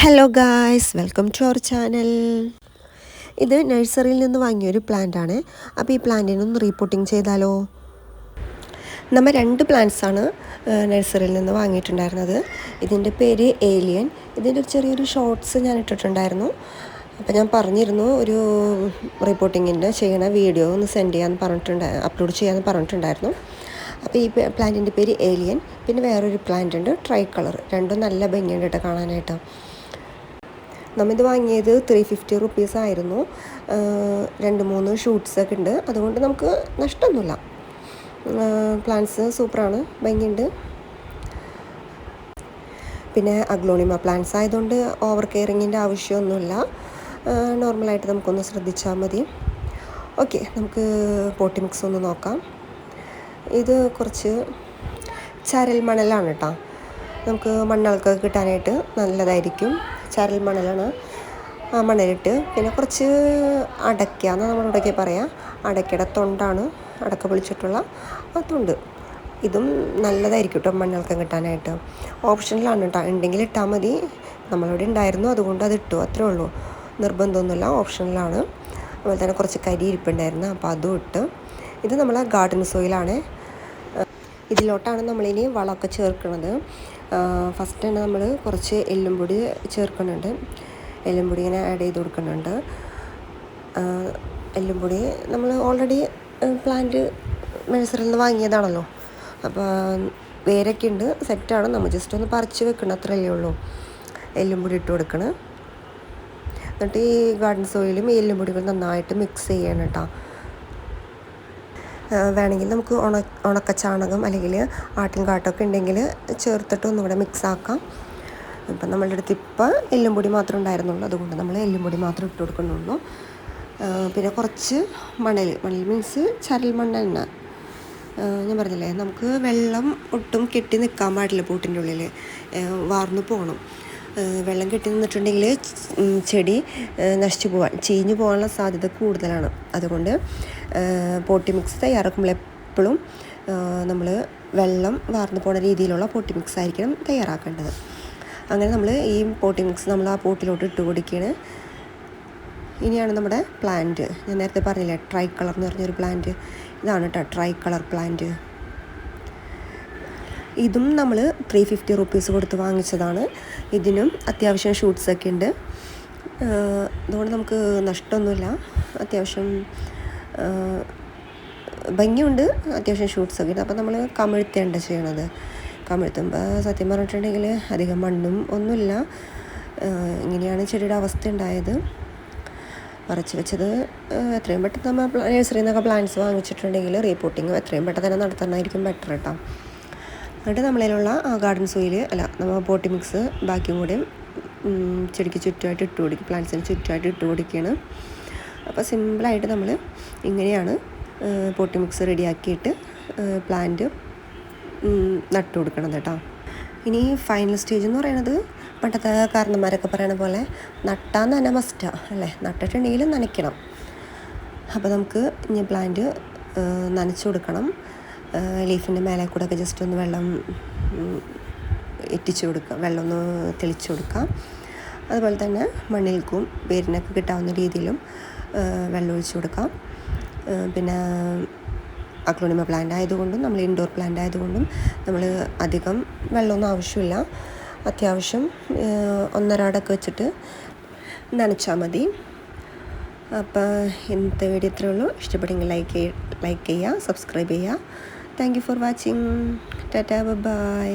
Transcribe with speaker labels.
Speaker 1: Hello guys welcome to our channel ഇത് നഴ്സറിയിൽ നിന്ന് വാങ്ങിയൊരു പ്ലാന്റാണ് അപ്പോൾ ഈ പ്ലാന്റിനൊന്ന് റീപോട്ടിങ് ചെയ്താലോ? നമ്മൾ രണ്ട് പ്ലാന്റ്സാണ് നഴ്സറിയിൽ നിന്ന് വാങ്ങിയിട്ടുണ്ടായിരുന്നത്. ഇതിന്റെ പേര് ഏലിയൻ ഇതിന്റെ ചെറിയൊരു ഷോർട്സ് ഞാൻ ഇട്ടിട്ടുണ്ടായിരുന്നു. അപ്പോൾ ഞാൻ പറഞ്ഞിരുന്നു ഒരു റിപ്പോർട്ടിങ്ങിന്റെ ചെയ്യണ വീഡിയോ ഒന്ന് സെൻഡ് ചെയ്യാമെന്ന് പറഞ്ഞിട്ടുണ്ട് അപ്ലോഡ് ചെയ്യാമെന്ന് പറഞ്ഞിട്ടുണ്ടായിരുന്നു. അപ്പോൾ ഈ പ്ലാന്റിന്റെ പേര് ഏലിയൻ പിന്നെ വേറൊരു പ്ലാന്റ് ഉണ്ട് ട്രൈ കളർ രണ്ടും നല്ല ഭംഗിയുണ്ട് കേട്ടോ കാണാനായിട്ട്. നമ്മിത് വാങ്ങിയത് ത്രീ ഫിഫ്റ്റി റുപ്പീസ് ആയിരുന്നു. രണ്ട് മൂന്ന് ഷൂട്ട്സൊക്കെ ഉണ്ട്. അതുകൊണ്ട് നമുക്ക് നഷ്ടമൊന്നുമില്ല. പ്ലാന്റ്സ് സൂപ്പറാണ്. ഭംഗിയുണ്ട്. പിന്നെ അഗ്ലോണിമ പ്ലാന്റ്സ് ആയതുകൊണ്ട് ഓവർ കെയറിങ്ങിന്റെ ആവശ്യമൊന്നുമില്ല നോർമലായിട്ട് നമുക്കൊന്ന് ശ്രദ്ധിച്ചാൽ മതി. ഓക്കെ നമുക്ക് പോട്ടി മിക്സ് ഒന്ന് നോക്കാം. ഇത് കുറച്ച് ചരൽ മണലാണ് കേട്ടോ നമുക്ക് മണ്ണൾക്കൊക്കെ കിട്ടാനായിട്ട് നല്ലതായിരിക്കും. ചരൽ മണലാണ്. ആ മണലിട്ട് പിന്നെ കുറച്ച് അടയ്ക്ക എന്ന് നമ്മൾ ഇവിടെയൊക്കെ പറയാം. അടയ്ക്കയുടെ തൊണ്ടാണ് അടക്ക പൊളിച്ചിട്ടുള്ള ആ തൊണ്ട്. ഇതും നല്ലതായിരിക്കും കേട്ടോ മണ്ണൽക്കം കിട്ടാനായിട്ട്. ഓപ്ഷനിലാണ് കേട്ടോ ഉണ്ടെങ്കിൽ ഇട്ടാൽ മതി. നമ്മളിവിടെ ഉണ്ടായിരുന്നു. അതുകൊണ്ട് അത് ഇട്ടു. അത്രേ ഉള്ളൂ. നിർബന്ധമൊന്നുമില്ല. ഓപ്ഷനിലാണ്. അതുപോലെ തന്നെ കുറച്ച് കരി ഇരിപ്പുണ്ടായിരുന്നു. അപ്പോൾ അതും ഇട്ട്. ഇത് നമ്മളെ ഗാർഡൻ സോയിലാണ്. ഇതിലോട്ടാണ് നമ്മളിനി വളമൊക്കെ ചേർക്കുന്നത്. ഫസ്റ്റ് തന്നെ നമ്മൾ കുറച്ച് എല്ലുംപൊടി ചേർക്കുന്നുണ്ട്. എല്ലും പൊടി ഇങ്ങനെ ആഡ് ചെയ്ത് കൊടുക്കുന്നുണ്ട്. എല്ലുംപൊടി നമ്മൾ ഓൾറെഡി പ്ലാന്റ് നഴ്സറിയിൽ നിന്ന് വാങ്ങിയതാണല്ലോ. അപ്പോൾ വേരൊക്കെ ഉണ്ട് സെറ്റാണ് നമ്മൾ ജസ്റ്റ് ഒന്ന് പറിച്ച് വെക്കണം അത്രയല്ലേ ഉള്ളൂ. എല്ലുംപൊടി ഇട്ട് കൊടുക്കണം. എന്നിട്ട് ഈ ഗാർഡൻ സോയിലും ഈ എല്ലും പൊടികൾ നന്നായിട്ട് മിക്സ് ചെയ്യണം കേട്ടോ വേണമെങ്കിൽ നമുക്ക് ഉണ ഉണക്ക ചാണകം അല്ലെങ്കിൽ ആട്ടിൻ കാട്ടൊക്കെ ഉണ്ടെങ്കിൽ ചേർത്തിട്ട് ഒന്നുകൂടെ മിക്സ് ആക്കാം. ഇപ്പം നമ്മളുടെ അടുത്ത് ഇപ്പം എല്ലും പൊടി മാത്രമേ ഉണ്ടായിരുന്നുള്ളൂ. അതുകൊണ്ട് നമ്മൾ എല്ലും പൊടി മാത്രം ഇട്ട് കൊടുക്കുന്നുള്ളൂ. പിന്നെ കുറച്ച് മണൽ മണൽ മീൻസ് ചരൽ മണ്ണ ഞാൻ പറഞ്ഞില്ലേ നമുക്ക് വെള്ളം ഒട്ടും കെട്ടി നിൽക്കാൻ പാടില്ല പൂട്ടിന്റെ ഉള്ളിൽ. വാർന്നു പോകണം. വെള്ളം കെട്ടി നിന്നിട്ടുണ്ടെങ്കിൽ ചെടി നശിച്ചു പോകാൻ ചീഞ്ഞു പോകാനുള്ള സാധ്യത കൂടുതലാണ്. അതുകൊണ്ട് പോട്ടി മിക്സ് തയ്യാറാക്കുമ്പോൾ എപ്പോഴും നമ്മൾ വെള്ളം വാർന്നു പോകുന്ന രീതിയിലുള്ള പോട്ടി മിക്സ് ആയിരിക്കണം തയ്യാറാക്കേണ്ടത്. അങ്ങനെ നമ്മൾ ഈ പോട്ടി മിക്സ് നമ്മൾ ആ പോട്ടിലോട്ട് ഇട്ട് കൊടുക്കുകയാണ്. ഇനിയാണ് നമ്മുടെ പ്ലാന്റ്. ഞാൻ നേരത്തെ പറഞ്ഞില്ലേ ട്രൈ കളർ എന്ന് പറഞ്ഞൊരു പ്ലാന്റ്. ഇതാണ് കേട്ടോ ട്രൈ കളർ പ്ലാന്റ്. ഇതും നമ്മൾ ത്രീ ഫിഫ്റ്റി റുപ്പീസ് കൊടുത്ത് വാങ്ങിച്ചതാണ്. ഇതിനും അത്യാവശ്യം ഷൂട്ട്സൊക്കെ ഉണ്ട്. അതുകൊണ്ട് നമുക്ക് നഷ്ടമൊന്നുമില്ല. അത്യാവശ്യം ഭംഗിയുണ്ട്. അത്യാവശ്യം ഷൂട്ട്സ് ഒക്കെ ഉണ്ട്. അപ്പോൾ നമ്മൾ കമിഴ്ത്തേണ്ട ചെയ്യണത്. കമിഴ്ത്തുമ്പോൾ സത്യം പറഞ്ഞിട്ടുണ്ടെങ്കിൽ അധികം മണ്ണും ഒന്നുമില്ല. ഇങ്ങനെയാണ് ചെടിയുടെ അവസ്ഥ ഉണ്ടായത്. വരച്ച് വെച്ചത് എത്രയും പെട്ടെന്ന് നമ്മൾ നഴ്സറിയിൽ നിന്നൊക്കെ പ്ലാന്റ്സ് വാങ്ങിച്ചിട്ടുണ്ടെങ്കിൽ റീപോർട്ടിങ് എത്രയും പെട്ടെന്ന് തന്നെ നടത്തണമായിരിക്കും ബെറ്റർ കേട്ടോ എന്നിട്ട് നമ്മളിലുള്ള ആ ഗാർഡൻ സോയിൽ അല്ല നമ്മൾ പോട്ടി മിക്സ് ബാക്കിയും കൂടി ചെടിക്ക് ചുറ്റുമായിട്ട് ഇട്ട് കൊടുക്കും. പ്ലാന്റ്സിന് ചുറ്റുമായിട്ട് ഇട്ട് കൊടുക്കുകയാണ് അപ്പോൾ സിമ്പിളായിട്ട് നമ്മൾ ഇങ്ങനെയാണ് പോട്ടി മിക്സ് റെഡിയാക്കിയിട്ട് പ്ലാന്റ് നട്ടു കൊടുക്കണം കേട്ടോ. ഇനി ഫൈനൽ സ്റ്റേജ് എന്ന് പറയുന്നത് പണ്ടത്തെ കാരണന്മാരൊക്കെ പറയണ പോലെ നട്ടാൻ തന്നെ മസ്റ്റാ അല്ലേ? നട്ടിട്ടുണ്ടെങ്കിൽ നനയ്ക്കണം. അപ്പോൾ നമുക്ക് ഇനി പ്ലാന്റ് നനച്ചു കൊടുക്കണം. ലീഫിന്റെ മേലെ കൂടെ ഒക്കെ ജസ്റ്റ് ഒന്ന് വെള്ളം എറ്റിച്ചു കൊടുക്കുക വെള്ളം ഒന്ന് തെളിച്ചു കൊടുക്കാം. അതുപോലെ തന്നെ മണ്ണിൽക്കും വേരിനൊക്കെ കിട്ടാവുന്ന രീതിയിലും വെള്ളം ഒഴിച്ചു കൊടുക്കാം. പിന്നെ അക്ലോണിമ പ്ലാന്റ് ആയതുകൊണ്ടും നമ്മൾ ഇൻഡോർ പ്ലാന്റ് ആയതുകൊണ്ടും നമ്മൾ അധികം വെള്ളമൊന്നും ആവശ്യമില്ല. അത്യാവശ്യം ഒന്നരാടൊക്കെ വെച്ചിട്ട് നനച്ചാൽ മതി. അപ്പോൾ ഇന്നത്തെ വീഡിയോ ഇത്രയേ ഉള്ളൂ. ഇഷ്ടപ്പെട്ടെങ്കിൽ ലൈക്ക് ലൈക്ക് ചെയ്യുക സബ്സ്ക്രൈബ് ചെയ്യുക. Thank you for watching tata bye